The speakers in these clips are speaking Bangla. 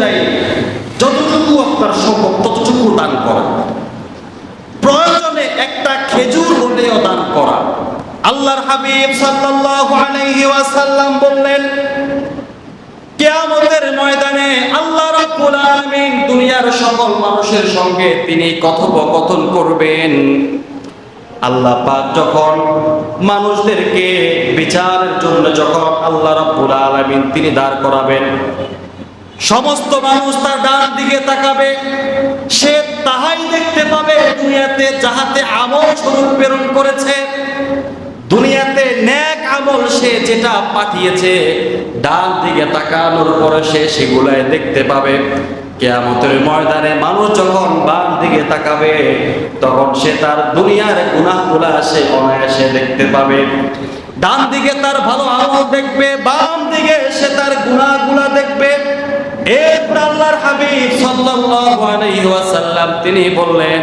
অনুযায়ী যতটুকু আপনার সম্ভব, ততটুকু দান করা। প্রয়োজনে একটা খেজুর হলেও দান করা। আল্লাহর হাবিব সাল্লাল্লাহু আলাইহি ওয়াসাল্লাম বললেন, কিয়ামতের ময়দানে আল্লাহ রাব্বুল আলামিন দুনিয়ার সকল মানুষের সঙ্গে তিনি কথোপকথন করবেন। আল্লাহ পাক যখন মানুষদেরকে বিচারের জন্য যখন আল্লাহ রাব্বুল আলামিন তিনি দাঁড় করাবেন সমস্ত মানুষ তার ডান দিকে তাকাবে। সে তাহাই দেখতে পাবে দুনিয়াতে যাহাতে আমল স্বরূপ প্রেরণ করেছে। দুনিয়াতে ন্যাক আমল সে যেটা পাঠিয়েছে। ডান দিকে তাকানোর পরে সে সেগুলাই দেখতে পাবে। কেয়ামতের ময়দানে মানুষ যখন বাম দিকে তাকাবে, তখন সে তার দুনিয়ার গুনাহগুলা সে অনায়াসে দেখতে পাবে। ডান দিকে তার ভালো আমল দেখবে, বাম দিকে সে তার দেখবে আল্লাহর তিনি বললেন,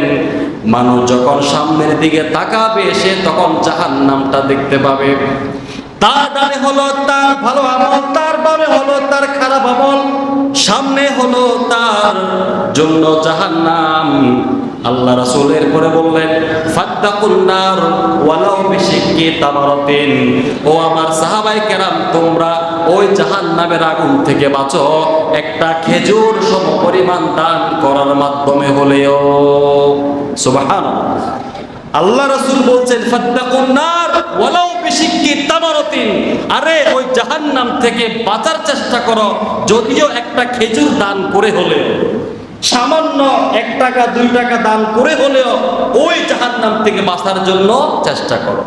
মানুষ যখন সামনের দিকে তাকাবে, সে তখন জাহান্নামটা দেখতে পাবে। তার ডানে হলো তার ভালো আমল, তার বামে হলো তার খারাপ আমল, সামনে হলো তার জন্য জাহান্নাম। আল্লাহ রাসূলের পরে বললেন, ফাত্তাকুন নার, ওয়ালাউ বিশিক্কি তামারাতিন। ও আমার সাহাবায়ে কেরাম, তোমরা ওই জাহান্নামের আগুন থেকে বাঁচো। একটা খেজুর সম পরিমাণ দান করার মাধ্যমে হলেও। সুবহানাল্লাহ। আল্লাহ রাসূল বলছেন, ফাত্তাকুন নার ওয়ালাউ বিশিক্কি তামারাতিন। আরে, ওই জাহান্নাম থেকে বাঁচার চেষ্টা করো, যদিও একটা খেজুর দান করে হলেও। সামান্য এক টাকা, দুই টাকা দান করে হলেও ওই জাহান্নাম থেকে বাঁচার জন্য চেষ্টা করো।